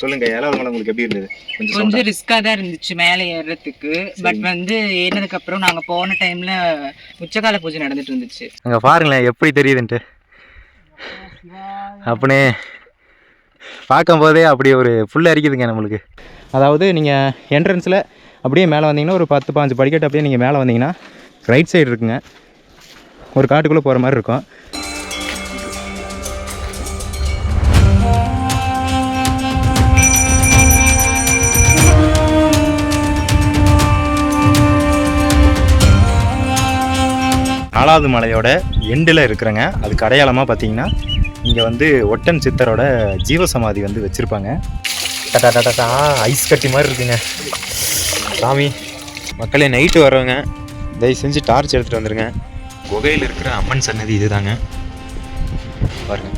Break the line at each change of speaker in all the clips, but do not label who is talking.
சொல்லுங்க ஏழாவது மலை உங்களுக்கு எப்படி இருந்தது? கொஞ்சம்
ரிஸ்கா தான் இருந்துச்சு மேலே ஏறுறதுக்கு பட் வந்து ஏறினதுக்கு அப்புறம் நாங்க போன டைம்ல உச்சகால பூஜை நடந்துட்டு இருந்துச்சு.
அங்கே பாருங்களேன் எப்படி தெரியுதுன்ட்டு. அப்படியே பார்க்கும்போதே அப்படி ஒரு ஃபுல் அரிக்குதுங்க நம்மளுக்கு. அதாவது நீங்கள் என்ட்ரன்ஸில் அப்படியே மேலே வந்தீங்கன்னா ஒரு பத்து பாஞ்சு படிக்கட்டு அப்படியே நீங்கள் மேலே வந்தீங்கன்னா ரைட் சைடு இருக்குங்க. ஒரு காட்டுக்குள்ளே போகிற மாதிரி இருக்கும். நாலாவது மலையோட எண்டில் இருக்கிறங்க. அதுக்கு அடையாளமாக பார்த்தீங்கன்னா இங்கே வந்து ஒட்டன் சித்தரோட ஜீவசமாதி வந்து வச்சுருப்பாங்க. டடா ஐஸ் கட்டி மாதிரி இருக்குங்க. சாமி மக்களே நைட்டு வரவங்க தயவு செஞ்சு டார்ச் எடுத்துகிட்டு வந்துருங்க. குகையில் இருக்கிற அம்மன் சன்னதி இதுதாங்க. பாருங்க.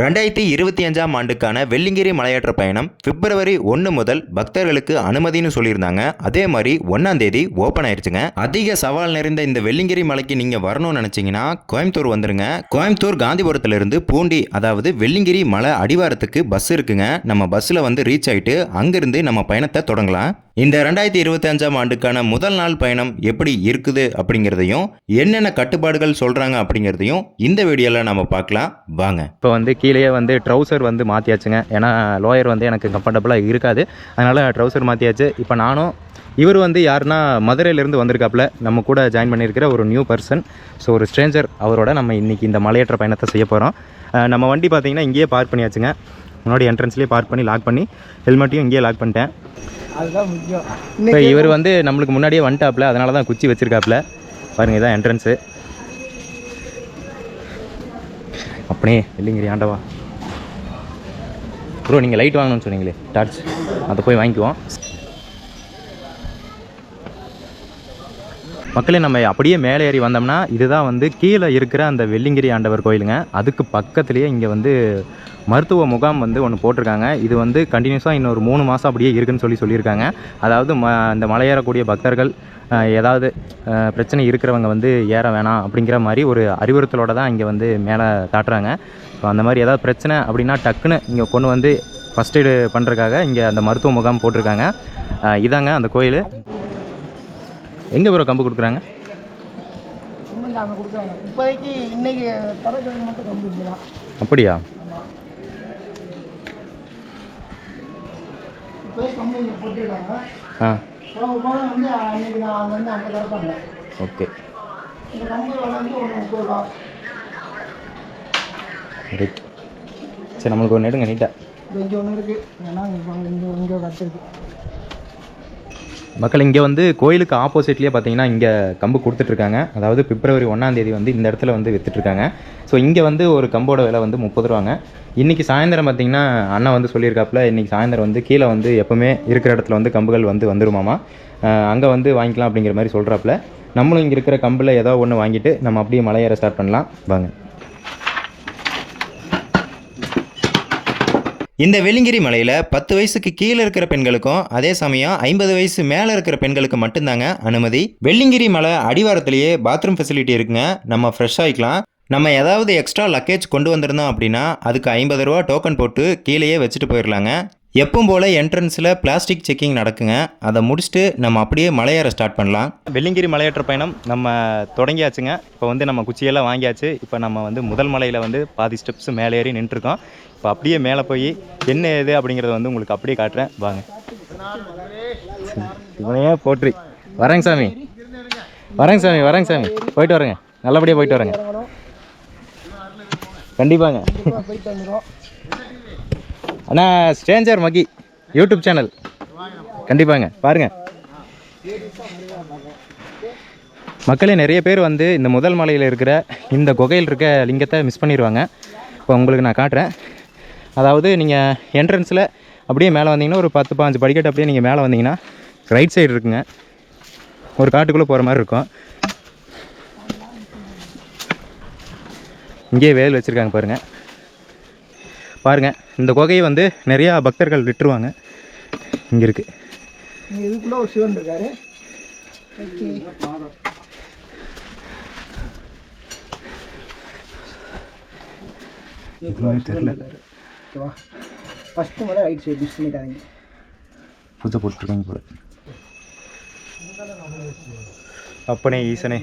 ரெண்டாயிரத்தி இருபத்தி அஞ்சாம் ஆண்டுக்கான வெள்ளிங்கிரி மலையேற்ற பயணம் பிப்ரவரி ஒன்று முதல் பக்தர்களுக்கு அனுமதின்னு சொல்லியிருந்தாங்க. அதே மாதிரி ஒன்றாம் தேதி ஓப்பன் ஆயிடுச்சுங்க அதிக சவால் நிறைந்த இந்த வெள்ளிங்கிரி மலைக்கு நீங்கள் வரணும்னு நினச்சிங்கன்னா கோயம்புத்தூர் வந்துருங்க. கோயம்புத்தூர் காந்திபுரத்துலேருந்து பூண்டி அதாவது வெள்ளிங்கிரி மலை அடிவாரத்துக்கு பஸ் இருக்குங்க. நம்ம பஸ்ஸில் வந்து ரீச் ஆகிட்டு அங்கேருந்து நம்ம பயணத்தை தொடங்கலாம். இந்த ரெண்டாயிரத்தி இருபத்தி அஞ்சாம் ஆண்டுக்கான முதல் நாள் பயணம் எப்படி இருக்குது அப்படிங்கிறதையும் என்னென்ன கட்டுப்பாடுகள் சொல்கிறாங்க அப்படிங்கிறதையும் இந்த வீடியோவில் நம்ம பார்க்கலாம். வாங்க.
இப்போ வந்து கீழேயே வந்து ட்ரௌசர் வந்து மாற்றியாச்சுங்க ஏன்னா லோயர் வந்து எனக்கு கம்ஃபர்டபுளாக இருக்காது. அதனால் ட்ரௌசர் மாற்றியாச்சு இப்போ நானும் இவர் வந்து யாருன்னா மதுரையிலேருந்து வந்திருக்காப்புல. நம்ம கூட ஜாயின் பண்ணியிருக்கிற ஒரு நியூ பர்சன் ஸோ ஒரு ஸ்ட்ரேஞ்சர் அவரோட நம்ம இன்றைக்கி இந்த மலையேற்ற பயணத்தை செய்ய போகிறோம் நம்ம வண்டி பார்த்தீங்கன்னா இங்கேயே பார்க் பண்ணியாச்சுங்க. முன்னாடி என்ட்ரன்ஸ்லேயே பார்க் பண்ணி லாக் பண்ணி ஹெல்மெட்டையும் இங்கேயே லாக் பண்ணிட்டேன்.
அதுதான் முக்கியம்.
இப்போ இவர் வந்து நம்மளுக்கு முன்னாடியே வந்துட்டாப்புல. அதனால தான் குச்சி வச்சிருக்காப்புல. பாருங்க இதான் என்ட்ரன்ஸு அப்படியே இல்லைங்கிரி ஆண்டவா. ப்ரோ நீங்கள் லைட் வாங்கணும்னு சொன்னீங்களே டார்ச் அதை போய் வாங்கிக்குவோம். மக்களே நம்ம அப்படியே மேலே ஏறி வந்தோம்னா இதுதான் வந்து கீழே இருக்கிற அந்த வெள்ளிங்கிரி ஆண்டவர் கோயிலுங்க. அதுக்கு பக்கத்துலேயே இங்கே வந்து மருத்துவ முகாம் வந்து ஒன்று போட்டிருக்காங்க. இது வந்து கண்டினியூஸாக இன்னொரு மூணு மாதம் அப்படியே இருக்குன்னு சொல்லி சொல்லியிருக்காங்க. அதாவது ம இந்த மலையேறக்கூடிய பக்தர்கள் ஏதாவது பிரச்சனை இருக்கிறவங்க வந்து ஏற வேணாம் அப்படிங்கிற மாதிரி ஒரு அறிவுறுத்தலோட தான் இங்கே வந்து மேலே காட்டுறாங்க. ஸோ அந்த மாதிரி ஏதாவது பிரச்சனை அப்படின்னா டக்குன்னு இங்கே கொண்டு வந்து ஃபஸ்ட் எய்டு பண்ணுறதுக்காக இங்கே அந்த மருத்துவ முகாம் போட்டிருக்காங்க. இதாங்க அந்த கோயில். எங்கே ப்ரோ கம்பு கொடுக்குறாங்க? அப்படியா? ஆ.
வந்து அன்னைக்கு நான் வந்து
ஓகே.
இந்த வந்து முப்பது ரூபா
ரைட் சரி நம்மளுக்கு ஒன்று எடுங்க நீட்டாக
இங்கே ஒன்று இருக்குது ஏன்னா இங்கே இங்கே இங்கே
மக்கள் இங்கே வந்து கோயிலுக்கு ஆப்போசிட்லேயே பார்த்தீங்கன்னா இங்கே கம்பு கொடுத்துட்ருக்காங்க. அதாவது பிப்ரவரி ஒன்றாந்தேதி வந்து இந்த இடத்துல வந்து விற்றுட்ருக்காங்க ஸோ இங்கே வந்து ஒரு கம்போட விலை வந்து முப்பது ரூபாங்க. இன்றைக்கி சாயந்தரம் பார்த்தீங்கன்னா அண்ணா வந்து சொல்லியிருக்காப்புல இன்றைக்கி சாயந்தரம் வந்து கீழே வந்து எப்போவுமே இருக்கிற இடத்துல வந்து கம்புகள் வந்து வந்துருமாமா? அங்கே வந்து வாங்கிக்கலாம் அப்படிங்கிற மாதிரி சொல்கிறாப்புல நம்மளும் இங்கே இருக்கிற கம்பில் ஏதோ ஒன்று வாங்கிட்டு நம்ம அப்படியே மலையேற ஸ்டார்ட் பண்ணலாம். வாங்க.
இந்த வெள்ளிங்கிரி மலையில் பத்து வயசுக்கு கீழே இருக்கிற பெண்களுக்கும் அதே சமயம் ஐம்பது வயசு மேலே இருக்கிற பெண்களுக்கு மட்டும்தாங்க அனுமதி. வெள்ளிங்கிரி மலை அடிவாரத்திலேயே பாத்ரூம் ஃபெசிலிட்டி இருக்குங்க. நம்ம ஃப்ரெஷ் ஆகிக்கலாம் நம்ம ஏதாவது எக்ஸ்ட்ரா லக்கேஜ் கொண்டு வந்திருந்தோம் அப்படின்னா அதுக்கு ஐம்பது ரூபா டோக்கன் போட்டு கீழேயே வச்சுட்டு போயிடலாங்க எப்பவும் போல் என்ட்ரன்ஸில் பிளாஸ்டிக் செக்கிங் நடக்குங்க. அதை முடிச்சுட்டு நம்ம அப்படியே மலையேற ஸ்டார்ட் பண்ணலாம்.
வெள்ளிங்கிரி மலையேற்ற பயணம் நம்ம தொடங்கியாச்சுங்க. இப்போ வந்து நம்ம குச்சியெல்லாம் வாங்கியாச்சு. இப்போ நம்ம வந்து முதல் மலையில் வந்து பாதி ஸ்டெப்ஸ் மேலே ஏறி நின்றுருக்கோம். இப்போ அப்படியே மேலே போய் என்ன ஏது அப்படிங்கிறத வந்து உங்களுக்கு அப்படியே காட்டுறேன். வாங்க. இவனையே போற்றி. வரேங்க சாமி. வரேங்க சாமி வரேங்க சாமி. போயிட்டு வரேங்க. நல்லபடியாக போயிட்டு வரேங்க. கண்டிப்பாங்க. அண்ணா ஸ்ட்ரேஞ்சர் மகி யூடியூப் சேனல். கண்டிப்பாங்க. பாருங்க. மக்களே நிறைய பேர் வந்து இந்த முதல் மலையில் இருக்கிற இந்த குகையில் இருக்க லிங்கத்தை மிஸ் பண்ணிடுவாங்க இப்போ உங்களுக்கு நான் காட்டுறேன். அதாவது நீங்கள் என்ட்ரன்ஸில் அப்படியே மேலே வந்தீங்கன்னா ஒரு பத்து பாஞ்சு படிக்கட்டு அப்படியே நீங்கள் மேலே வந்தீங்கன்னா ரைட் சைடு இருக்குங்க. ஒரு காட்டுக்குள்ளே போகிற மாதிரி இருக்கும். இங்கேயே வேல் வச்சுருக்காங்க பாருங்கள் பாருங்கள் இந்த குகையை வந்து நிறையா பக்தர்கள் விட்டுருவாங்க. இங்கே இருக்குது
இங்கே இதுக்குள்ளே ஒரு சிவன் இருக்காரு. ஓகே.
தெரியல
ஓகேவா ஃபஸ்ட்டு முதல்ல ரைட் சைடு மிஸ் பண்ணிட்டாதீங்க
பூஜை போட்டுருக்காங்க போல அப்பனே ஈசனே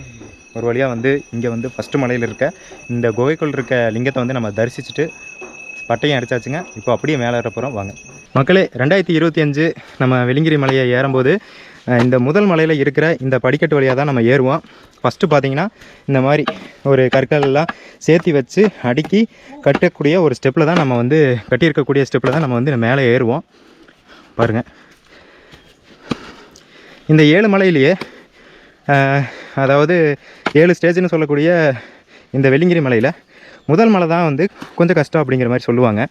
ஒரு வழியாக வந்து இங்கே வந்து ஃபஸ்ட்டு மலையில் இருக்க இந்த குகைக்குள் இருக்க லிங்கத்தை வந்து நம்ம தரிசிச்சுட்டு பட்டையும் அடிச்சாச்சுங்க. இப்போ அப்படியே மேலே ஏற போகிறோம் வாங்க. மக்களே ரெண்டாயிரத்தி இருபத்தி அஞ்சு நம்ம வெலிங்கிரி மலையை ஏறும்போது இந்த முதல் மலையில் இருக்கிற இந்த படிக்கட்டு வழியாக தான் நம்ம ஏறுவோம். ஃபஸ்ட்டு பார்த்தீங்கன்னா இந்த மாதிரி ஒரு கற்கள் எல்லாம் வச்சு அடுக்கி கட்டக்கூடிய ஒரு ஸ்டெப்பில் தான் நம்ம வந்து கட்டியிருக்கக்கூடிய ஸ்டெப்பில் தான் நம்ம வந்து மேலே ஏறுவோம். பாருங்கள் இந்த ஏழு மலையிலேயே அதாவது ஏழு ஸ்டேஜ்னு சொல்லக்கூடிய இந்த வெள்ளிங்கிரி மலையில் முதல் மலை தான் வந்து கொஞ்சம் கஷ்டம் அப்படிங்கிற மாதிரி சொல்லுவாங்க.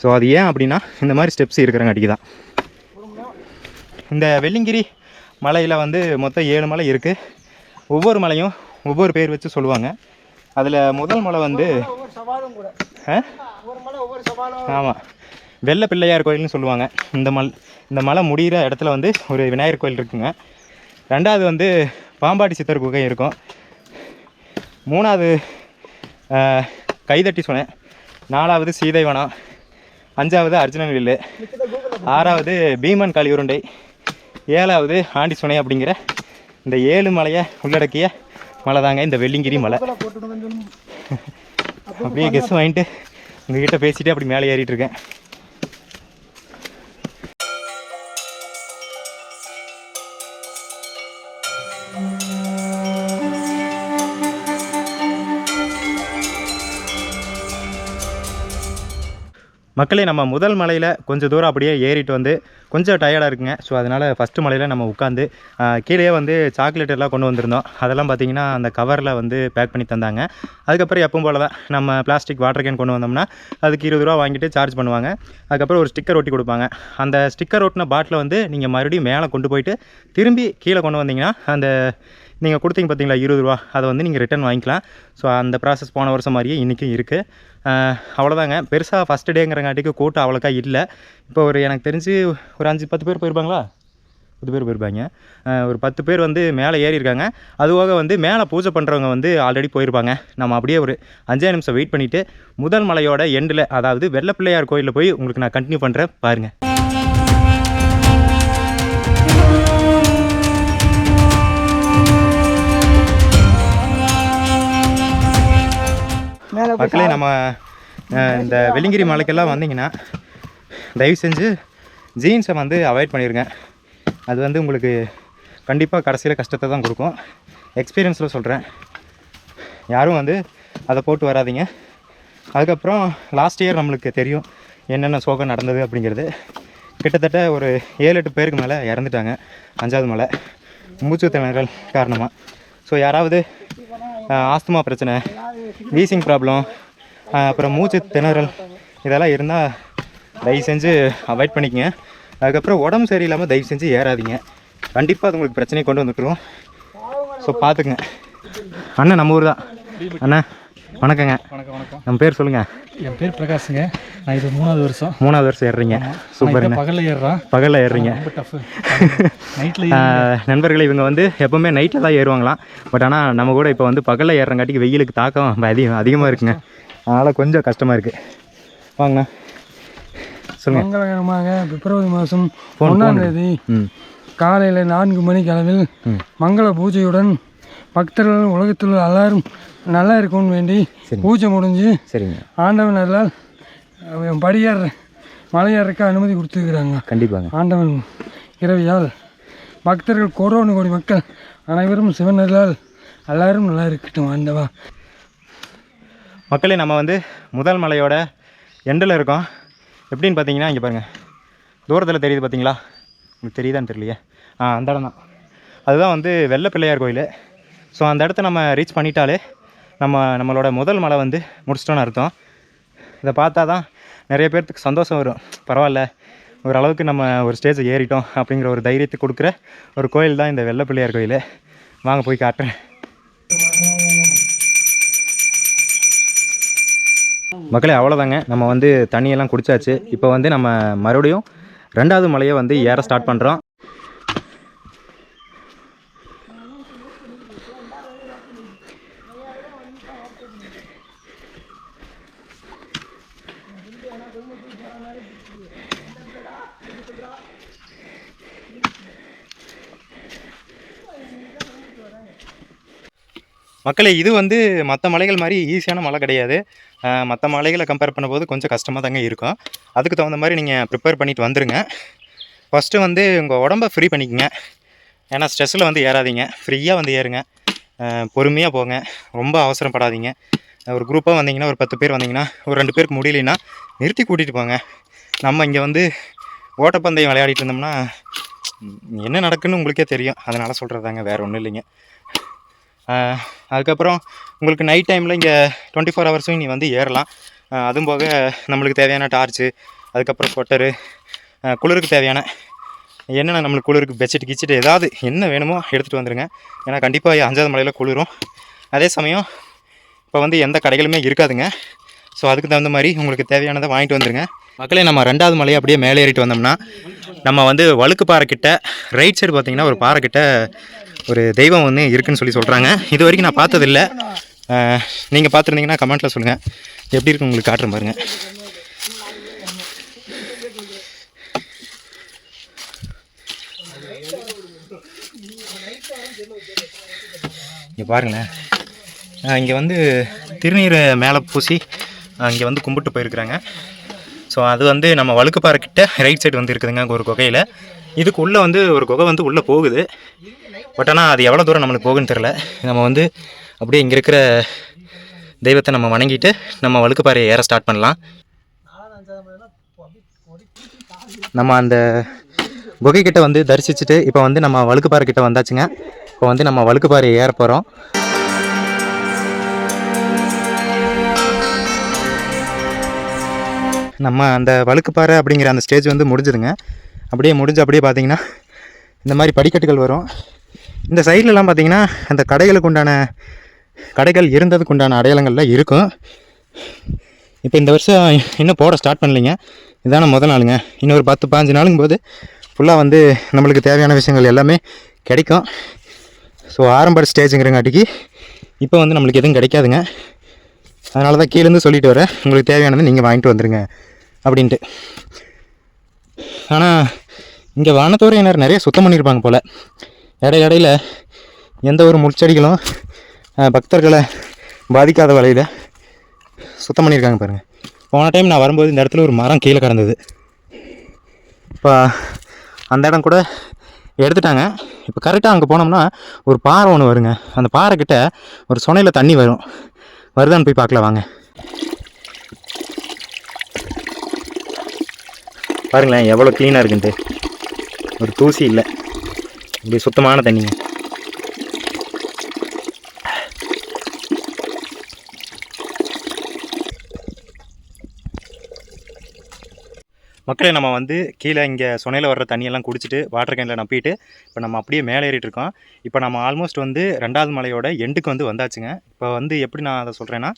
ஸோ அது ஏன் அப்படின்னா இந்த மாதிரி ஸ்டெப்ஸ் இருக்கிறங்காட்டிக்கு தான் இந்த வெள்ளிங்கிரி மலையில் வந்து மொத்தம் ஏழு மலை இருக்குது ஒவ்வொரு மலையும் ஒவ்வொரு பேர் வச்சு சொல்லுவாங்க. அதில் முதல் மலை வந்து ஆமாம் வெள்ள பிள்ளையார் கோயில்னு சொல்லுவாங்க. இந்த மல் இந்த மலை முடிகிற இடத்துல வந்து ஒரு விநாயகர் கோயில் இருக்குங்க. ரெண்டாவது வந்து பாம்பாட்டி சித்தர் குகை இருக்கும். மூணாவது கைதட்டி சொன்னேன். நாலாவது சீதைவனம். அஞ்சாவது அர்ஜுனன் வில்லு. ஆறாவது பீமன் காளி உருண்டை. ஏழாவது ஆண்டி சுனை அப்படிங்கிற இந்த ஏழு மலையை உள்ளடக்கிய மலை தாங்க இந்த வெள்ளிங்கிரி மலை. அப்படியே கெஸ் வாங்கிட்டு உங்ககிட்ட பேசிட்டு அப்படி மேலே ஏறிட்டு இருக்கேன். மக்களே நம்ம முதல் மலையில் கொஞ்சம் தூரம் அப்படியே ஏறிட்டு வந்து கொஞ்சம் டயர்டாக இருக்குங்க. ஸோ அதனால் ஃபஸ்ட்டு மலையில் நம்ம உட்காந்து கீழே வந்து சாக்லேட் எல்லாம் கொண்டு வந்திருந்தோம். அதெல்லாம் பார்த்தீங்கன்னா அந்த கவரில் வந்து பேக் பண்ணி தந்தாங்க. அதுக்கப்புறம் எப்பவும் போல தான் நம்ம பிளாஸ்டிக் வாட்டர் கேன் கொண்டு வந்தோம்னா அதுக்கு இருபது ரூபா வாங்கிட்டு சார்ஜ் பண்ணுவாங்க. அதுக்கப்புறம் ஒரு ஸ்டிக்கர் ஒட்டி கொடுப்பாங்க. அந்த ஸ்டிக்கர் ஒட்டின பாட்டிலை வந்து நீங்கள் மறுபடியும் மேலே கொண்டு போயிட்டு திரும்பி கீழே கொண்டு வந்தீங்கன்னா அந்த நீங்கள் கொடுத்தீங்க பார்த்தீங்களா இருபது ரூபா. அதை வந்து நீங்கள் ரிட்டன் வாங்கிக்கலாம். ஸோ அந்த ப்ராசஸ் போன வருஷம் மாதிரியே இன்றைக்கும் இருக்குது அவ்வளோதாங்க. பெருசாக ஃபஸ்ட் டேங்கிறங்காட்டிக்கு கூட்டம் அவ்வளோக்கா இல்லை. இப்போ ஒரு எனக்கு தெரிஞ்சு ஒரு அஞ்சு பத்து பேர் போயிருப்பாங்களா? பத்து பேர் போயிருப்பாங்க. ஒரு பத்து பேர் வந்து மேலே ஏறி இருக்காங்க. அதுவாக வந்து மேலே பூஜை பண்ணுறவங்க வந்து ஆல்ரெடி போயிருப்பாங்க. நம்ம அப்படியே ஒரு அஞ்சே நிமிஷம் வெயிட் பண்ணிவிட்டு முதல் மலையோட எண்டில் அதாவது வெள்ளப்பிள்ளையார் கோயிலில் போய் உங்களுக்கு நான் கண்டினியூ பண்ணுறேன் பாருங்கள் மக்களே நம்ம இந்த வெள்ளிங்கிரி மலைக்கெல்லாம் வந்தீங்கன்னா தயவு செஞ்சு ஜீன்ஸை வந்து அவாய்ட் பண்ணிடுங்க அது வந்து உங்களுக்கு கண்டிப்பாக கடைசியில் கஷ்டத்தை தான் கொடுக்கும். எக்ஸ்பீரியன்ஸில் சொல்கிறேன் யாரும் வந்து அதை போட்டு வராதீங்க. அதுக்கப்புறம் லாஸ்ட் இயர் நம்மளுக்கு தெரியும் என்னென்ன சோகம் நடந்தது அப்படிங்கிறது. கிட்டத்தட்ட ஒரு ஏழு எட்டு பேருக்கு மேலே இறந்துட்டாங்க. அஞ்சாவது மலை. மூச்சு திணறல் காரணமாக ஸோ யாராவது ஆஸ்துமா பிரச்சனை வீசிங் ப்ராப்ளம் அப்புறம் மூச்சு திணறல் இதெல்லாம் இருந்தால் தயவு செஞ்சு அவாய்ட் பண்ணிக்கங்க. அதுக்கப்புறம் உடம்பு சரியில்லாமல் தயவு செஞ்சு ஏறாதீங்க. கண்டிப்பாக அது உங்களுக்கு பிரச்சனையை கொண்டு வந்துட்டுரும். ஸோ பார்த்துக்குங்க அண்ணன் நம்ம ஊர் தான் அண்ணா. வணக்கங்க.
வணக்கம் வணக்கம்.
நம்ம பேர் சொல்லுங்கள்
என் பேர் பிரகாஷுங்க. நான் இது மூணாவது வருஷம்.
மூணாவது வருஷம் ஏறுறீங்க. சூப்பருங்க.
பகலில் ஏறுறான்.
பகலில் ஏறுறீங்க.
ரொம்ப டஃப் நைட்டில்
நண்பர்களே இவங்க வந்து எப்போவுமே நைட்டில் தான் ஏறுவாங்களாம். பட் ஆனால் நம்ம கூட இப்போ வந்து பகலில் ஏறுறங்காட்டிக்கு வெயிலுக்கு தாக்கம் அதிகம் அதிகமாக இருக்குங்க. அதனால் கொஞ்சம் கஷ்டமாக இருக்குது வாங்கண்ணா. சொல்லுங்கள்
மங்களகரமாக பிப்ரவரி மாதம் ஒன்றாம் தேதி காலையில் நான்கு மணிக்கு அளவில். மங்கள பூஜையுடன் பக்தர்கள் உலகத்தில் எல்லாரும் நல்லா இருக்கும்னு வேண்டி பூஜை முடிஞ்சு
சரிங்க.
ஆண்டவன் அருளால் அவன் படியேற மலையேறக்க அனுமதி கொடுத்துருக்குறாங்க.
கண்டிப்பாங்க.
ஆண்டவன் இரவியால் பக்தர்கள் கோரோனு கோடி மக்கள் அனைவரும் சிவன் அருளால் எல்லாரும் நல்லா இருக்கட்டும் ஆண்டவா.
மக்களே நம்ம வந்து முதல் மலையோட எண்டில் இருக்கோம். எப்படின்னு பார்த்தீங்கன்னா இங்கே பாருங்கள் தூரத்தில் தெரியுது பார்த்தீங்களா? உங்களுக்கு தெரியுதான்னு தெரியலையே? ஆ அந்த இடம் தான். அதுதான் வந்து வெள்ளை பிள்ளையார் கோயில். ஸோ அந்த இடத்த நம்ம ரீச் பண்ணிட்டாலே நம்ம நம்மளோட முதல் மலை வந்து முடிச்சிட்டோன்னு அர்த்தம். இதை பார்த்தா தான் நிறைய பேர்த்துக்கு சந்தோஷம் வரும். பரவாயில்ல ஓரளவுக்கு நம்ம ஒரு ஸ்டேஜை ஏறிட்டோம் அப்படிங்கிற ஒரு தைரியத்தை கொடுக்குற ஒரு கோயில் தான் இந்த வெள்ளப்பிள்ளையார் கோயில். வாங்க போய் காட்டுறேன். மக்களே அவ்வளோதாங்க நம்ம வந்து தண்ணியெல்லாம் குடிச்சாச்சு. இப்போ வந்து நம்ம மறுபடியும் ரெண்டாவது மலையை வந்து ஏற ஸ்டார்ட் பண்ணுறோம் மக்களே இது வந்து மற்ற மலைகள் மாதிரி ஈஸியான மலை கிடையாது. மற்ற மலைகளை கம்பேர் பண்ணும்போது கொஞ்சம் கஷ்டமாக தாங்க இருக்கும். அதுக்கு தகுந்த மாதிரி நீங்கள் ப்ரிப்பேர் பண்ணிட்டு வந்துடுங்க ஃபஸ்ட்டு வந்து உங்கள் உடம்ப ஃப்ரீ பண்ணிக்கங்க. ஏன்னா ஸ்ட்ரெஸ்ஸில் வந்து ஏறாதீங்க. ஃப்ரீயாக வந்து ஏறுங்க. பொறுமையாக போங்க. ரொம்ப அவசரப்படாதீங்க. ஒரு குரூப்பாக வந்தீங்கன்னா ஒரு பத்து பேர் வந்தீங்கன்னா ஒரு ரெண்டு பேருக்கு முடியலைன்னா நிறுத்தி கூட்டிகிட்டு போங்க. நம்ம இங்கே வந்து ஓட்டப்பந்தயம் விளையாடிட்டு இருந்தோம்னா என்ன நடக்குன்னு உங்களுக்கே தெரியும். அதனால் சொல்கிறதாங்க வேறு ஒன்றும் இல்லைங்க. அதுக்கப்புறம் உங்களுக்கு நைட் டைமில் இங்கே டுவெண்ட்டி ஃபோர் ஹவர்ஸும் நீ வந்து ஏறலாம். அதுவும் போக நம்மளுக்கு தேவையான டார்ச்சு அதுக்கப்புறம் ஸ்வெட்டரு குளிருக்கு தேவையான என்னென்ன நம்மளுக்கு குளிருக்கு பெட்ஷீட் கிச்சிட்டு ஏதாவது என்ன வேணுமோ எடுத்துகிட்டு வந்துடுங்க ஏன்னா கண்டிப்பாக அஞ்சாவது மலையில் குளிரும். அதே சமயம் இப்போ வந்து எந்த கடைகளுமே இருக்காதுங்க. ஸோ அதுக்கு தகுந்த மாதிரி உங்களுக்கு தேவையானதை வாங்கிட்டு வந்துடுங்க மக்களே நம்ம ரெண்டாவது மலையை அப்படியே மேலே ஏறிட்டு வந்தோம்னா நம்ம வந்து வழுக்கு பாறை ரைட் சைடு பார்த்திங்கன்னா ஒரு பாறை ஒரு தெய்வம் வந்து இருக்குன்னு சொல்லி சொல்கிறாங்க இது வரைக்கும் நான் பார்த்ததில்ல. நீங்கள் பார்த்துருந்தீங்கன்னா கமெண்ட்டில் சொல்லுங்கள் எப்படி இருக்கு உங்களுக்கு காட்டுற பாருங்க. இங்கே பாருங்களேன். இங்கே வந்து திருநீரை மேலே பூசி இங்கே வந்து கும்பிட்டு போயிருக்கிறாங்க. ஸோ அது வந்து நம்ம வழுக்குப்பாறை கிட்ட ரைட் சைடு வந்து இருக்குதுங்க ஒரு குகையில். இதுக்கு உள்ளே வந்து ஒரு குகை வந்து உள்ளே போகுது. பட் ஆனால் அது எவ்வளோ தூரம் நம்மளுக்கு போகுன்னு தெரில நம்ம வந்து அப்படியே இங்கே இருக்கிற தெய்வத்தை நம்ம வணங்கிட்டு நம்ம வழுக்குப்பாறையை ஏற ஸ்டார்ட் பண்ணலாம். நம்ம அந்த குகைக்கிட்ட வந்து தரிசிச்சுட்டு இப்போ வந்து நம்ம வழுக்குப்பாறை கிட்ட வந்தாச்சுங்க. இப்போ வந்து நம்ம வழுக்குப்பாறையை ஏற போகிறோம் நம்ம அந்த வழுக்குப்பாறை அப்படிங்கிற அந்த ஸ்டேஜ் வந்து முடிஞ்சுதுங்க. அப்படியே முடிஞ்சு அப்படியே பார்த்தீங்கன்னா இந்த மாதிரி படிக்கட்டுகள் வரும். இந்த சைட்லலாம் பார்த்தீங்கன்னா அந்த கடைகளுக்கு உண்டான கடைகள் இருந்ததுக்கு உண்டான அடையாளங்கள்லாம் இருக்கும். இப்போ இந்த வருஷம் இன்னும் போட ஸ்டார்ட் பண்ணலைங்க. இதான முதல் நாளுங்க. இன்னொரு பத்து பாஞ்சு நாளுங்கும் போது ஃபுல்லாக வந்து நம்மளுக்கு தேவையான விஷயங்கள் எல்லாமே கிடைக்கும். ஸோ ஆரம்ப ஸ்டேஜுங்கிறங்காட்டிக்கு இப்போ வந்து நம்மளுக்கு எதுவும் கிடைக்காதுங்க. அதனால தான் கீழேருந்து சொல்லிட்டு வரேன். உங்களுக்கு தேவையானது நீங்கள் வாங்கிட்டு வந்துடுங்க அப்படின்ட்டு. ஆனால் இங்கே வனத்துறையினர் நிறைய சுத்தம் பண்ணியிருப்பாங்க போல். இடை இடையில எந்த ஒரு முள்செடிகளும் பக்தர்களை பாதிக்காத வகையில் சுத்தம் பண்ணியிருக்காங்க பாருங்கள் போன டைம் நான் வரும்போது இந்த இடத்துல ஒரு மரம் கீழே கிடந்தது இப்போ அந்த இடம் கூட எடுத்துட்டாங்க. இப்போ கரெக்டாக அங்கே போனோம்னா ஒரு பாறை ஒன்று வருங்க. அந்த பாறை கிட்ட ஒரு சுனையில் தண்ணி வரும். வருதான்னு போய் பார்க்கலாம் வாங்க. பாருங்களேன் எவ்வளோ க்ளீனாக இருக்குன்ட்டு. ஒரு தூசி இல்லை. இது சுத்தமான தண்ணிங்க. மக்களே நம்ம வந்து கீழே இங்கே சுனையில் வர்ற தண்ணியெல்லாம் குடிச்சிட்டு வாட்டர் கேனில் நப்பிட்டு இப்போ நம்ம அப்படியே மேலே ஏறிட்டு இருக்கோம். இப்போ நம்ம ஆல்மோஸ்ட் வந்து ரெண்டாவது மலையோட எண்டுக்கு வந்து வந்தாச்சுங்க. இப்போ வந்து எப்படி நான் அதை சொல்கிறேன்னா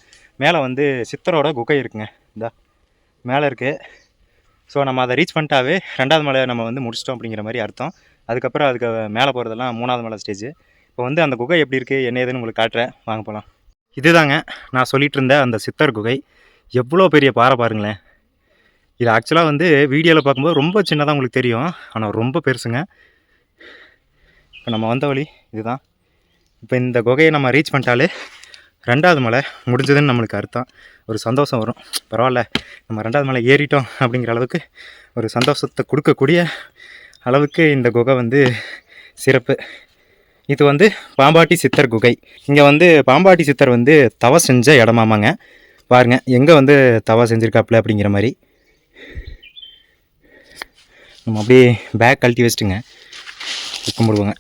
மேலே வந்து சித்தரோட குகை இருக்குங்க. இந்தா மேலே இருக்குது ஸோ நம்ம அதை ரீச் பண்ணிட்டாவே ரெண்டாவது மலையை நம்ம வந்து முடிச்சிட்டோம் அப்படிங்கிற மாதிரி அர்த்தம். அதுக்கப்புறம் அதுக்கு மேலே போகிறதெல்லாம் மூணாவது மலை ஸ்டேஜ் இப்போ வந்து அந்த குகை எப்படி இருக்குது என்ன ஏதுன்னு உங்களுக்கு காட்டுறேன். வாங்க போகலாம் இதுதாங்க நான் சொல்லிட்டு இருந்த அந்த சித்தர் குகை. எவ்வளோ பெரிய பாறை பாருங்களேன். இது ஆக்சுவலாக வந்து வீடியோவில் பார்க்கும்போது ரொம்ப சின்னதாக உங்களுக்கு தெரியும். ஆனால் ரொம்ப பெருசுங்க. இப்போ நம்ம வந்த வழி இதுதான். இப்போ இந்த குகையை நம்ம ரீச் பண்ணிட்டாலே ரெண்டாவது மலை முடிஞ்சதுன்னு நம்மளுக்கு அர்த்தம். ஒரு சந்தோஷம் வரும். பரவாயில்ல. நம்ம ரெண்டாவது மலை ஏறிட்டோம் அப்படிங்கிற அளவுக்கு ஒரு சந்தோஷத்தை கொடுக்கக்கூடிய அளவுக்கு இந்த குகை வந்து சிறப்பு. இது வந்து பாம்பாட்டி சித்தர் குகை. இங்கே வந்து பாம்பாட்டி சித்தர் வந்து தவ செஞ்ச இடமாமாங்க. பாருங்க எங்கே வந்து தவை செஞ்சுருக்காப்புல அப்படிங்கிற மாதிரி. நம்ம அப்படியே பேக் கழட்டி வச்சுட்டுங்க. கும்பிடுவோங்க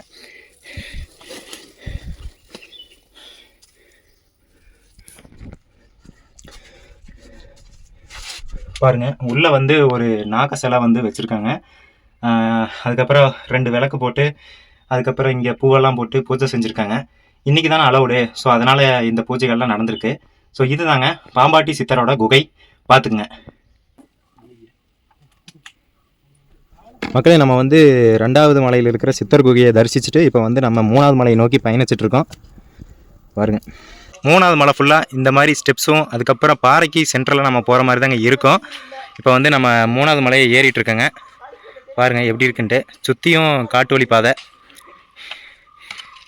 பாருங்க உள்ளே வந்து ஒரு நாக சிலை வந்து வச்சுருக்காங்க. அதுக்கப்புறம் ரெண்டு விளக்கு போட்டு அதுக்கப்புறம் இங்கே பூவெல்லாம் போட்டு பூஜை செஞ்சுருக்காங்க. இன்றைக்கி தானே அலவுடு ஸோ அதனால் இந்த பூஜைகள்லாம் நடந்திருக்கு. ஸோ இதுதாங்க பாம்பாட்டி சித்தரோட குகை. பார்த்துக்குங்க மக்களே நம்ம வந்து ரெண்டாவது மலையில் இருக்கிற சித்தர் குகையை தரிசிச்சுட்டு இப்போ வந்து நம்ம மூணாவது மலையை நோக்கி பயணிச்சிட்ருக்கோம் பாருங்கள் மூணாவது மலை ஃபுல்லாக இந்த மாதிரி ஸ்டெப்ஸும் அதுக்கப்புறம் பாறைக்கு சென்ட்ரலாக நம்ம போகிற மாதிரி தாங்க இருக்கும். இப்போ வந்து நம்ம மூணாவது மலையை ஏறிட்டுருக்கோங்க பாருங்கள் எப்படி இருக்குன்ட்டு. சுற்றியும் காட்டு வழி பாதை.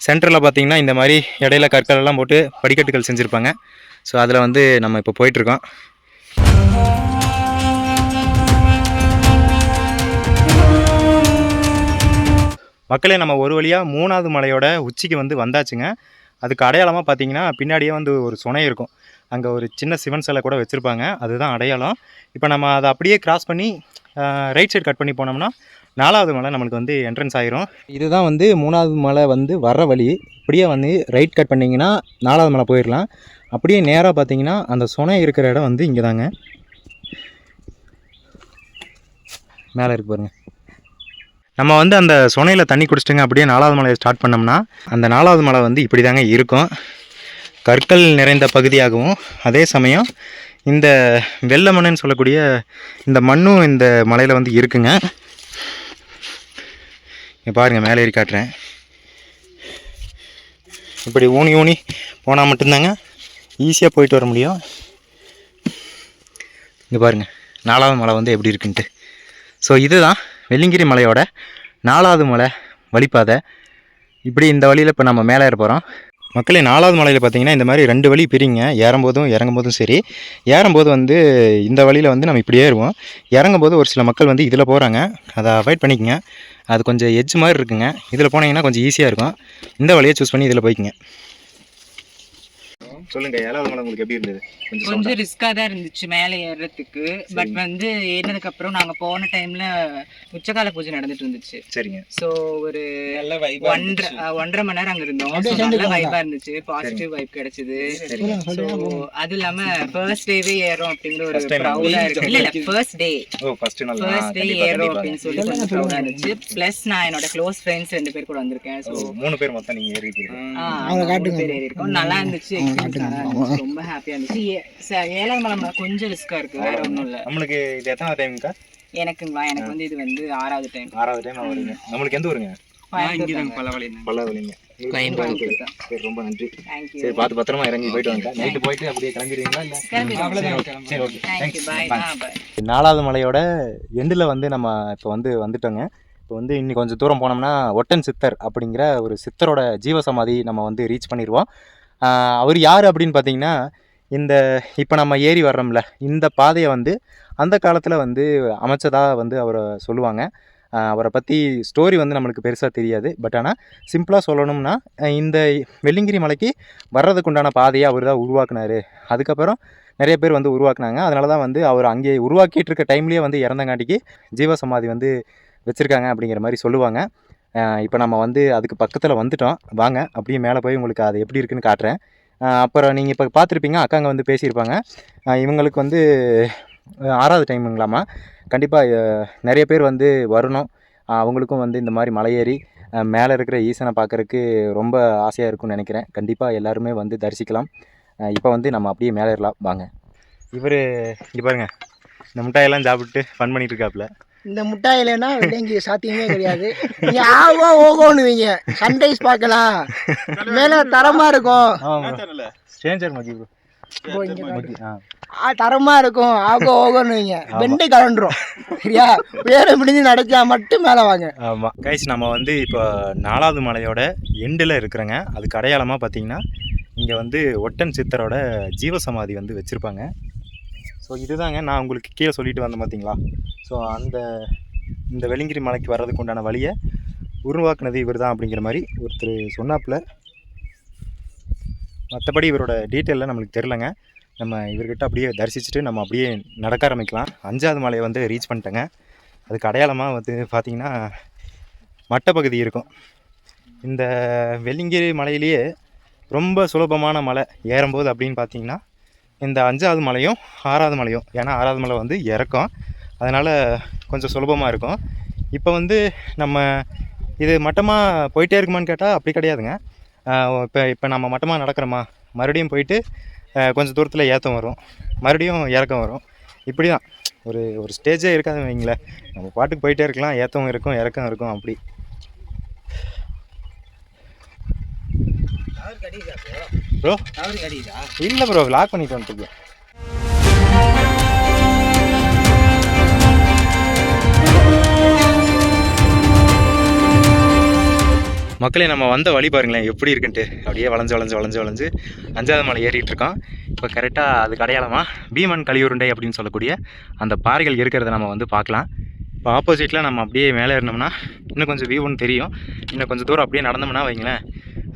சென்டரில் பார்த்திங்கன்னா இந்த மாதிரி இடையில கற்கள் எல்லாம் போட்டு படிக்கட்டுகள் செஞ்சுருப்பாங்க. ஸோ அதில் வந்து நம்ம இப்போ போயிட்டுருக்கோம். மக்களே நம்ம ஒரு வழியாக மூணாவது மலையோட உச்சிக்கு வந்து வந்தாச்சுங்க. அதுக்கு அடையாளமாக பார்த்தீங்கன்னா பின்னாடியே வந்து ஒரு சுனை இருக்கும். அங்கே ஒரு சின்ன சிவன் சிலை கூட வச்சுருப்பாங்க. அதுதான் அடையாளம். இப்போ நம்ம அதை அப்படியே கிராஸ் பண்ணி ரைட் சைடு கட் பண்ணி போனோம்னா நாலாவது மலை நம்மளுக்கு வந்து என்ட்ரன்ஸ் ஆயிரும். இதுதான் வந்து மூணாவது மலை வந்து வர்ற வழி. இப்படியே வந்து ரைட் கட் பண்ணிங்கன்னா நாலாவது மலை போயிடலாம் அப்படியே நேராக பார்த்தீங்கன்னா அந்த சுனை இருக்கிற இடம் வந்து இங்கே தாங்க மேலே இருக்கு பாருங்கள் நம்ம வந்து அந்த சுனையில் தண்ணி குடிச்சிட்டுங்க அப்படியே நாலாவது மலையை ஸ்டார்ட் பண்ணோம்னா அந்த நாலாவது மலை வந்து இப்படி தாங்க இருக்கும். கற்கள் நிறைந்த பகுதியாகவும் அதே சமயம் இந்த வெள்ள மண்ணுன்னு சொல்லக்கூடிய இந்த மண்ணும் இந்த மலையில் வந்து இருக்குங்க. இங்கே பாருங்கள் மேலே ஏறி காட்டுறேன். இப்படி ஊனி ஊனி போனால் மட்டும்தாங்க ஈஸியாக போயிட்டு வர முடியும். இங்கே பாருங்கள் நாலாவது மலை வந்து எப்படி இருக்குன்ட்டு. ஸோ இதுதான் வெள்ளிங்கிரி மலையோட நாலாவது மலை வழிப்பாதை இப்படி இந்த வழியில் இப்போ நம்ம மேலே ஏற போகிறோம் மக்களே நாலாவது மலையில் பார்த்தீங்கன்னா இந்த மாதிரி ரெண்டு வழி பிரிங்க. ஏறும்போதும் இறங்கும்போதும் சரி. ஏறும்போது வந்து இந்த வழியில் வந்து நம்ம இப்படியே ஏறுவோம் இறங்கும்போது ஒரு சில மக்கள் வந்து இதில் போகிறாங்க அதை அவாய்ட் பண்ணிக்கங்க. அது கொஞ்சம் எட்ஜ் மாதிரி இருக்குங்க. இதில் போனீங்கன்னா கொஞ்சம் ஈஸியாக இருக்கும். இந்த வழியை சூஸ் பண்ணி இதில் போய்க்குங்க.
சொல்லுங்க ஏழாவது மலை உங்களுக்கு எப்படி இருந்தது? கொஞ்சம் sound ஆ.
கொஞ்சம் ரிஸ்கா தான் இருந்துச்சு மேலே ஏறுறதுக்கு பட் வந்து ஏறினதுக்கு அப்புறம் நாங்க போன டைம்ல உச்சகால பூஜை நடந்துட்டு இருந்துச்சு
சரிங்க.
ஸோ ஒரு ஒன்றரை ஒன்றரை மணி நேரம் அங்க இருந்தோம். So, நல்ல வைபா இருந்துச்சு. பாசிட்டிவ் வைப் கிடைச்சது. ஸோ அது இல்லாம ஃபர்ஸ்ட் டேவே ஏறோம் அப்படிங்கிற ஒரு ப்ரௌடா இருக்கு. இல்ல இல்ல ஃபர்ஸ்ட் டே
ஓ ஃபர்ஸ்ட் நாள் ஆ,
ஃபர்ஸ்ட் டே ஏறோம். அப்படின்னு சொல்லி கொஞ்சம் ப்ரௌடா இருந்துச்சு. ப்ளஸ் நான் என்னோட க்ளோஸ் ஃப்ரெண்ட்ஸ் ரெண்டு பேர் கூட வந்திருக்கேன். ஸோ
மூணு பேர் மொத்தம் நீங்க ஏறிட்டீங்க.
பேர் ஏறி இருக்கோம் நல்லா இருந்துச்சு experience நல்லா இருந்துச்சு. ரொம்ப ஹாப்பியா இருந்துச்சு. ஏழாம் மலை கொஞ்சம் ரிஸ்கா இருக்கு. வேற ஒண்ணும் இல்ல.
நம்மளுக்கு இது எத்தனாவது டைம்க்கா
எனக்குங்களா? எனக்கு வந்து இது வந்து ஆறாவது டைம்
ஆறாவது டைம் வருங்க நம்மளுக்கு எந்த ஊருங்க? பல்லவலிங்க. சரி ரொம்ப நன்றி. சரி பார்த்து பத்திரமா இறங்கி போயிட்டு வாங்க. நைட்டு போயிட்டு அப்படியே கிளம்பிடுவீங்களா இல்ல?
நாலாவது மலையோட எண்டில் வந்து நம்ம இப்போ வந்து வந்துட்டோங்க. இப்போ வந்து இன்னி கொஞ்சம் தூரம் போனோம்னா ஒட்டன் சித்தர் அப்படிங்கிற ஒரு சித்தரோட ஜீவசமாதி நம்ம வந்து ரீச் பண்ணிடுவோம் அவர் யார் அப்படின்னு பார்த்தீங்கன்னா இந்த இப்போ நம்ம ஏறி வர்றோம்ல இந்த பாதையை வந்து அந்த காலத்தில் வந்து அமைச்சதாக வந்து அவரை சொல்லுவாங்க. அவரை பற்றி ஸ்டோரி வந்து நம்மளுக்கு பெருசாக தெரியாது. பட் ஆனால் சிம்பிளாக சொல்லணும்னா இந்த வெள்ளிங்கிரி மலைக்கு வர்றதுக்கு உண்டான பாதையை அவர் தான் உருவாக்குனாரு. அதுக்கப்புறம் நிறைய பேர் வந்து உருவாக்குனாங்க. அதனால தான் வந்து அவர் அங்கே உருவாக்கிட்டு இருக்க டைம்லேயே வந்து இறந்தங்காட்டிக்கு ஜீவசமாதி வந்து வச்சுருக்காங்க அப்படிங்கிற மாதிரி சொல்லுவாங்க. இப்போ நம்ம வந்து அதுக்கு பக்கத்தில் வந்துட்டோம். வாங்க அப்படியே மேலே போய் உங்களுக்கு அது எப்படி இருக்குன்னு காட்டுறேன். அப்புறம் நீங்கள் இப்போ பார்த்துருப்பீங்க அக்காங்க வந்து பேசியிருப்பாங்க. இவங்களுக்கு வந்து ஆறாவது டைமுங்களாம்மா கண்டிப்பாக நிறைய பேர் வந்து வரணும். அவங்களுக்கும் வந்து இந்த மாதிரி மலையேறி மேலே இருக்கிற ஈசனை பார்க்குறக்கு ரொம்ப ஆசையாக இருக்கும்னு நினைக்கிறேன். கண்டிப்பாக எல்லாருமே வந்து தரிசிக்கலாம். இப்போ வந்து நம்ம அப்படியே மேலே ஏறலாம். வாங்க. இவர் இங்கே பாருங்கள் இந்த முட்டாயெல்லாம் சாப்பிட்டு ஃபன் பண்ணிகிட்டு இருக்காப்புல
இந்த முட்டாய் இல்லைன்னா வெள்ளைங்கி சாத்தியமே கிடையாது. நீங்க ஆகோ ஓகோன்னுவீங்க. சன்ரைஸ் பார்க்கலாம். மேல தரமா இருக்கும்.
Stranger bro.
பாரு.
ஆ,
தரமா இருக்கும். ஆகோ ஓகோன்னுவீங்க. வெண்டு கலண்டுரும். சரியா? வேற முடிஞ்சு நடச்சா மட்டும் மேல வாங்க.
ஆமாம் கைஸ் நம்ம வந்து இப்போ நாலாவது மலையோட எண்டில் இருக்கிறோங்க. அதுக்கு அடையாளமாக பார்த்தீங்கன்னா இங்கே வந்து ஒட்டன் சித்தரோட ஜீவசமாதி வந்து வச்சுருப்பாங்க. ஸோ இதுதாங்க நான் உங்களுக்கு கீழே சொல்லிட்டு வந்தேன் பார்த்தீங்களா ஸோ அந்த இந்த வெள்ளிங்கிரி மலைக்கு வர்றதுக்கு உண்டான வழியை உருவாக்குனது இவர் தான் அப்படிங்கிற மாதிரி ஒருத்தர் சொன்னாப்பில். மற்றபடி இவரோட டீட்டெயிலில் நம்மளுக்கு தெரிலங்க நம்ம இவர்கிட்ட அப்படியே தரிசிச்சுட்டு நம்ம அப்படியே நடக்க ஆரம்பிக்கலாம். அஞ்சாவது மலையை வந்து ரீச் பண்ணிட்டேங்க. அதுக்கு அடையாளமாக வந்து பார்த்திங்கன்னா மட்டப்பகுதி இருக்கும். இந்த வெள்ளிங்கிரி மலையிலேயே ரொம்ப சுலபமான மலை. ஏறும்போது அப்படின்னு பார்த்தீங்கன்னா இந்த அஞ்சாவது மலையும் ஆறாவது மலையும் ஏன்னா ஆறாவது மலை வந்து இறக்கம். அதனால் கொஞ்சம் சுலபமாக இருக்கும். இப்போ வந்து நம்ம இது மட்டமாக போயிட்டே இருக்குமான்னு கேட்டால் அப்படி கிடையாதுங்க. இப்போ இப்போ நம்ம மட்டமாக நடக்கிறோமா? மறுபடியும் போயிட்டு கொஞ்சம் தூரத்தில் ஏற்றம் வரும். மறுபடியும் இறக்கம் வரும். இப்படி தான் ஒரு ஒரு ஸ்டேஜே இருக்காது வைங்களேன் நம்ம பாட்டுக்கு போயிட்டே இருக்கலாம். ஏற்றவும் இருக்கும் இறக்கம் இருக்கும் அப்படி. ப்ரோ இல்லை ப்ரோ லாக் பண்ணிட்டு வந்துருக்கேன் மக்களே நம்ம வந்த வழி பாருங்களேன் எப்படி இருக்குன்ட்டு. அப்படியே வளைஞ்சு வளைஞ்சு வளைஞ்சு வளைஞ்சு அஞ்சாவது மலை ஏறிட்டு இருக்கோம். இப்போ கரெக்டாக அது அடையாளமாக பீமன் கலியூருண்டை அப்படின்னு சொல்லக்கூடிய அந்த பாறைகள் இருக்கிறத நம்ம வந்து பார்க்கலாம். இப்போ ஆப்போசிட்டில் நம்ம அப்படியே மேலே இருந்தோம்னா இன்னும் கொஞ்சம் வியூன்னு தெரியும். இன்னும் கொஞ்சம் தூரம் அப்படியே நடந்தோம்னா வைங்களேன்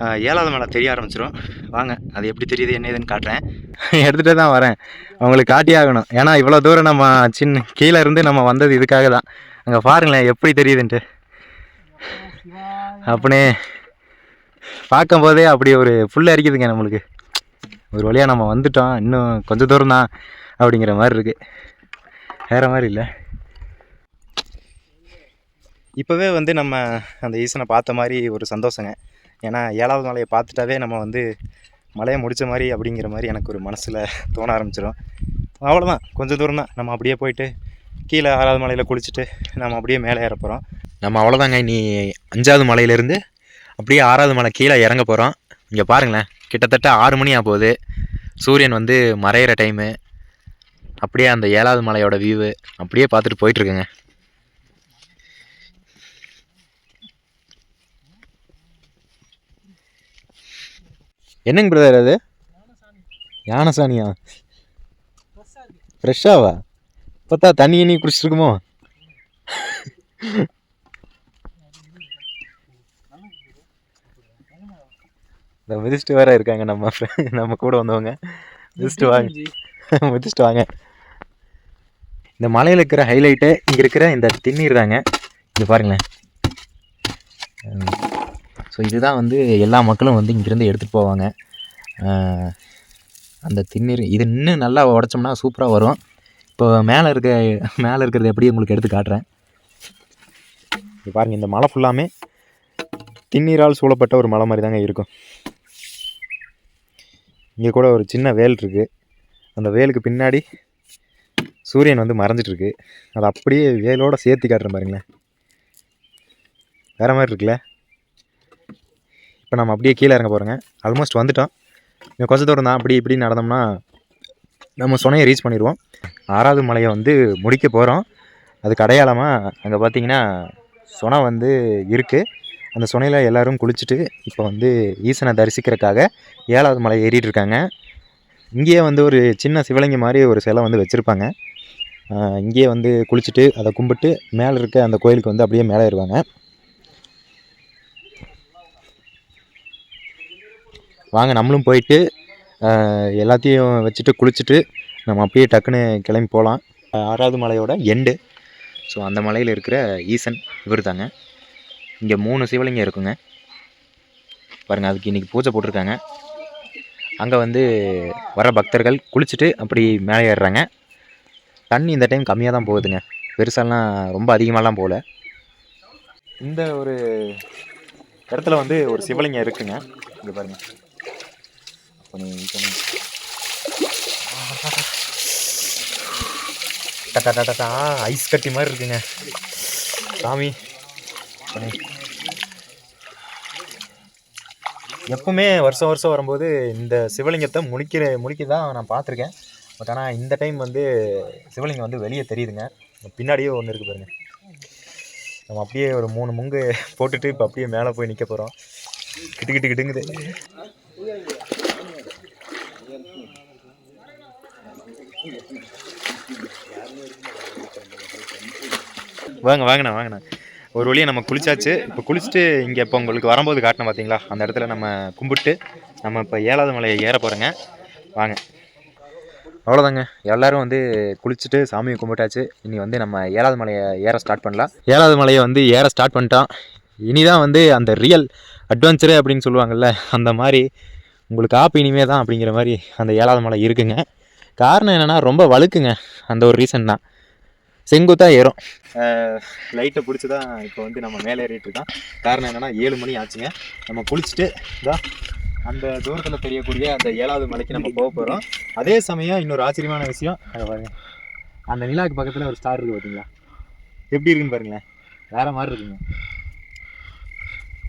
ஏழாவது மலை தெரிய ஆரம்பிச்சிடும் வாங்க அது எப்படி தெரியுது என்ன ஏதுன்னு காட்டுறேன். எடுத்துகிட்டே தான் வரேன். அவங்களுக்கு காட்டி ஆகணும். ஏன்னா இவ்வளோ தூரம் நம்ம சின்ன கீழே இருந்து நம்ம வந்தது இதுக்காக தான். அங்கே பாருங்களேன் எப்படி தெரியுதுன்ட்டு. அப்படியே பார்க்கும்போதே அப்படி ஒரு ஃபுல் அரிக்குதுங்க நம்மளுக்கு. ஒரு வழியாக நம்ம வந்துட்டோம். இன்னும் கொஞ்சம் தூரம் தான் அப்படிங்கிற மாதிரி இருக்குது வேறு மாதிரி இல்லை. இப்போவே வந்து நம்ம அந்த ஈசனை பார்த்த மாதிரி ஒரு சந்தோஷங்க. ஏன்னா ஏழாவது மலையை பார்த்துட்டாவே நம்ம வந்து மலையை முடித்த மாதிரி அப்படிங்கிற மாதிரி எனக்கு ஒரு மனசில் தோண ஆரம்பிச்சிடும் அவ்வளோதான் கொஞ்சம் தூரம் தான். நம்ம அப்படியே போயிட்டு கீழே ஆறாவது மலையில் குளிச்சுட்டு நம்ம அப்படியே மேலே ஏற போகிறோம் நம்ம அவ்வளோதாங்க நீ அஞ்சாவது மலையிலேருந்து அப்படியே ஆறாவது மலை கீழே இறங்க போகிறோம் இங்கே பாருங்களேன். கிட்டத்தட்ட ஆறு மணி ஆக போகுது சூரியன் வந்து மறையிற டைமு அப்படியே அந்த ஏழாவது மலையோட வியூவு அப்படியே பார்த்துட்டு போயிட்டுருக்குங்க என்னங்க பிரதர் அது? யானசானியா ஃப்ரெஷ்ஷாவா? பார்த்தா தண்ணி எண்ணி குடிச்சிருக்குமோ? இந்த மிதிச்சுட்டு வேற இருக்காங்க நம்ம நம்ம கூட வந்தவங்க. மிதிச்சுட்டு வாங்க. மிதிச்சுட்டு வாங்க. இந்த மலையில் இருக்கிற ஹைலைட்டு இங்கே இருக்கிற இந்த திண்ணீர் தாங்க. இங்கே பாருங்களேன். ஸோ இதுதான் வந்து எல்லா மக்களும் வந்து இங்கேருந்து எடுத்துகிட்டு போவாங்க. அந்த திண்ணீர் இது இன்னும் நல்லா உடச்சோம்னா சூப்பராக வரும். இப்போ மேலே இருக்க மேலே இருக்கிறது எப்படி உங்களுக்கு எடுத்து காட்டுறேன். இங்க பாருங்கள் இந்த மலை ஃபுல்லாமே திண்ணீரால் சூழப்பட்ட ஒரு மலை மாதிரி தாங்க இருக்கும். இங்கே கூட ஒரு சின்ன வேல் இருக்குது அந்த வேலுக்கு பின்னாடி சூரியன் வந்து மறைஞ்சிட்ருக்கு. அதை அப்படியே வேலோடு சேர்த்து காட்டுறேன் பாருங்களேன். வேறு மாதிரி இருக்குல்ல? இப்போ நம்ம அப்படியே கீழே இறங்க போகிறோங்க ஆல்மோஸ்ட் வந்துட்டோம். இன்னும் கொஞ்சம் தூரம் தான். அப்படி இப்படி நடந்தோம்னா நம்ம சொனையை ரீச் பண்ணிடுவோம். ஆறாவது மலையை வந்து முடிக்க போகிறோம் அதுக்கு அடையாளமாக அங்கே பார்த்தீங்கன்னா சொனை வந்து இருக்குது அந்த சுனையில் எல்லோரும் குளிச்சுட்டு இப்போ வந்து ஈசனை தரிசிக்கிறதுக்காக ஏழாவது மலை ஏறிட்டு இருக்காங்க. இங்கேயே வந்து ஒரு சின்ன சிவலிங்கம் மாதிரி ஒரு சிலை வந்து வச்சுருப்பாங்க. இங்கேயே வந்து குளிச்சுட்டு அதை கும்பிட்டு மேலே இருக்க அந்த கோயிலுக்கு வந்து அப்படியே மேலே ஏறுவாங்க. வாங்க நம்மளும் போயிட்டு எல்லாத்தையும் வச்சுட்டு குளிச்சுட்டு நம்ம அப்படியே டக்குன்னு கிளம்பி போகலாம் ஆறாவது மலையோட எண்டு ஸோ அந்த மலையில் இருக்கிற ஈசன் இவர் தாங்க இங்கே மூணு சிவலிங்கம் இருக்குங்க. பாருங்கள் அதுக்கு இன்றைக்கி பூஜை போட்டிருக்காங்க. அங்கே வந்து வர பக்தர்கள் குளிச்சுட்டு அப்படி மேலே ஏறுறாங்க. தண்ணி இந்த டைம் கம்மியாக தான் போகுதுங்க. பெருசாலாம் ரொம்ப அதிகமாகலாம் போகல. இந்த ஒரு இடத்துல வந்து ஒரு சிவலிங்கம் இருக்குங்க. இங்கே பாருங்கள் அப்போ நீ சொன்ன- டடா டடா டடா, ஐஸ் கட்டி மாதிரி இருக்குங்க சாமி பண்ணி. எப்பவுமே வருஷம் வருஷம் வரும்போது இந்த சிவலிங்கத்தை முடிக்கிற முடிக்க தான் நான் பார்த்துருக்கேன். பட் ஆனால் இந்த டைம் வந்து சிவலிங்கம் வந்து வெளியே தெரியுதுங்க. பின்னாடியே ஒன்று இருக்குது பாருங்க. நம்ம அப்படியே ஒரு மூணு முங்கு போட்டுட்டு இப்போ அப்படியே மேலே போய் நிற்க போகிறோம் கிட்டு கிட்டு கிட்டுங்குது. வாங்க வாங்கண்ணா வாங்கண்ணா. ஒரு வழியாக நம்ம குளிச்சாச்சு. இப்போ குளிச்சுட்டு இங்கே இப்போ உங்களுக்கு வரும்போது காட்டினோம் பார்த்தீங்களா அந்த இடத்துல நம்ம கும்பிட்டு நம்ம இப்போ ஏழாவது மலையை ஏற போகிறோங்க வாங்க. அவ்வளோதாங்க எல்லோரும் வந்து குளிச்சுட்டு சாமியை கும்பிட்டாச்சு. இனி வந்து நம்ம ஏழாவது மலையை ஏற ஸ்டார்ட் பண்ணலாம். ஏழாவது மலையை வந்து ஏற ஸ்டார்ட் பண்ணிட்டோம். இனிதான் வந்து அந்த ரியல் அட்வென்ச்சரு அப்படின்னு சொல்லுவாங்கள்ல அந்த மாதிரி உங்களுக்கு ஆப் இனிமே தான் அப்படிங்கிற மாதிரி அந்த ஏழாவது மலை இருக்குங்க. காரணம் என்னென்னா ரொம்ப வழுக்குங்க. அந்த ஒரு ரீசன் தான். செங்குத்தாக ஏறும். லைட்டை பிடிச்சி தான் இப்போ வந்து நம்ம மேலே ஏறிட்டு இருக்கோம் காரணம் என்னென்னா ஏழு மணி ஆச்சுங்க. நம்ம குளிச்சுட்டு இதா அந்த தூரத்தில் தெரியக்கூடிய அந்த ஏழாவது மலைக்கு நம்ம போக போகிறோம் அதே சமயம் இன்னொரு ஆச்சரியமான விஷயம். அங்க பாருங்க. அந்த நிலாவுக்கு பக்கத்தில் ஒரு ஸ்டார் இருக்குது பார்த்தீங்களா எப்படி இருக்குன்னு பாருங்களேன். வேற மாதிரி இருக்குங்க.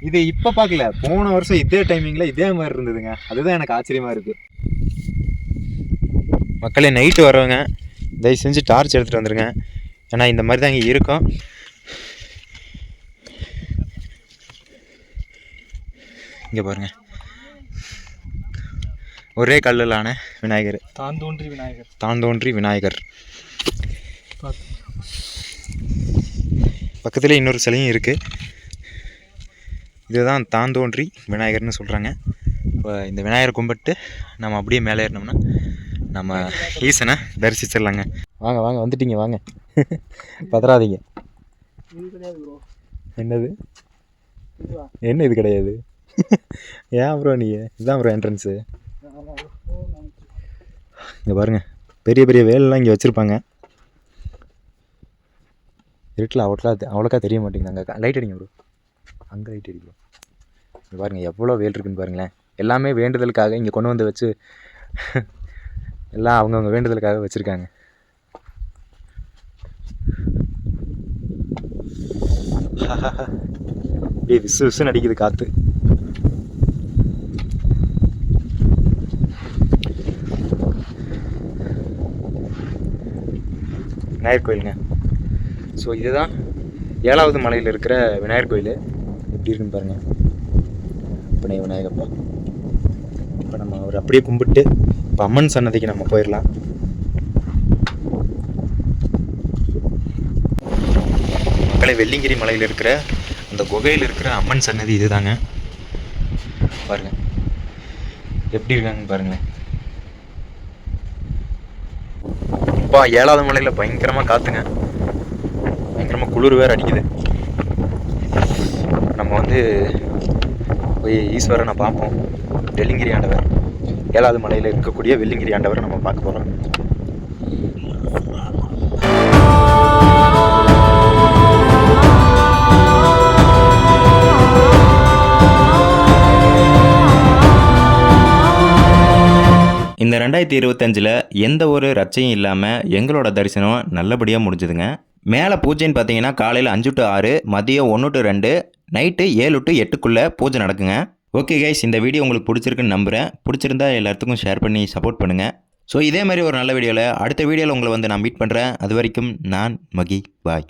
இது இப்போ பார்க்கல. போன வருஷம் இதே டைமிங்கில் இதே மாதிரி இருந்ததுங்க. அதுதான் எனக்கு ஆச்சரியமா இருக்கு. மக்களே நைட்டு வரவங்க தயவு செஞ்சு டார்ச் எடுத்துகிட்டு வந்துருங்க. ஏன்னா இந்த மாதிரி தான் இங்கே இருக்கும். இங்கே பாருங்க. ஒரே கல்லிலான விநாயகர்.
தான் தோன்றி விநாயகர்.
தாந்தோன்றி விநாயகர். பக்கத்தில் இன்னொரு சிலையும் இருக்குது இதுதான் தாந்தோன்றி விநாயகர்னு சொல்கிறாங்க இப்போ இந்த விநாயகர் கும்பிட்டு நம்ம அப்படியே மேலே ஏறினோம்னா நம்ம ஈசனை தரிசிச்சிடலாங்க. வாங்க வாங்க வந்துட்டீங்க வாங்க. பதறாதீங்க. என்னது? என்ன இது கிடையாது? ஏன் ப்ரோ நீ இதுதான் ப்ரோ என்ட்ரன்ஸு இங்கே பாருங்க. பெரிய பெரிய வேலெல்லாம் இங்கே வச்சுருப்பாங்க. இருட்டில் அவ்வளோக்கா அவ்வளோக்கா தெரிய மாட்டேங்குது. அங்கே லைட் அடிங்க ப்ரோ அங்கே லைட் அடிக்கும் இங்கே பாருங்கள் எவ்வளோ வேல் இருக்குன்னு பாருங்களேன். எல்லாமே வேண்டுதலுக்காக இங்கே கொண்டு வந்து வச்சு எல்லாம் அவங்கவுங்க வேண்டுதலுக்காக வச்சுருக்காங்க. அப்படியே விசு விசுன்னு அடிக்குது காற்று விநாயகர் கோயிலுங்க. ஸோ இதுதான் ஏழாவது மலையில் இருக்கிற விநாயகர் கோயில். எப்படி இருக்குன்னு பாருங்கள் புனே விநாயகப்பா. இப்போ நம்ம அவர் அப்படியே கும்பிட்டு இப்போ அம்மன் சன்னதிக்கு நம்ம போயிடலாம் மக்களை வெள்ளிங்கிரி மலையில் இருக்கிற அந்த குகையில் இருக்கிற அம்மன் சன்னதி இதுதாங்க. பாருங்க. எப்படி இருக்காங்கன்னு பாருங்களேன். அப்பா ஏழாவது மலையில் பயங்கரமாக காத்துங்க. பயங்கரமாக குளிர் வேறு அடிக்குது. நம்ம வந்து போய் ஈஸ்வரனை பார்ப்போம். வெள்ளிங்கிரி ஆண்டவர். ஏழாவது மலையில் இருக்கக்கூடிய வெள்ளிங்கிரி ஆண்டவரை நம்ம பார்க்க போகிறோம்
இந்த ரெண்டாயிரத்தி இருபத்தஞ்சில் எந்த ஒரு ரச்சையும் இல்லாமல் எங்களோட தரிசனம் நல்லபடியாக முடிஞ்சுதுங்க. மேலே பூஜைன்னு பார்த்தீங்கன்னா காலையில் அஞ்சு டு ஆறு மதியம் ஒன்று டு ரெண்டு நைட்டு ஏழு டு எட்டுக்குள்ளே பூஜை நடக்குங்க. ஓகே கைஸ் இந்த வீடியோ உங்களுக்கு பிடிச்சிருக்குன்னு நம்புகிறேன் பிடிச்சிருந்தா எல்லாத்துக்கும் ஷேர் பண்ணி சப்போர்ட் பண்ணுங்கள் ஸோ இதே மாதிரி ஒரு நல்ல வீடியோவில் அடுத்த வீடியோவில் உங்களை வந்து நான் மீட் பண்ணுறேன் அது வரைக்கும் நான் மகி பாய்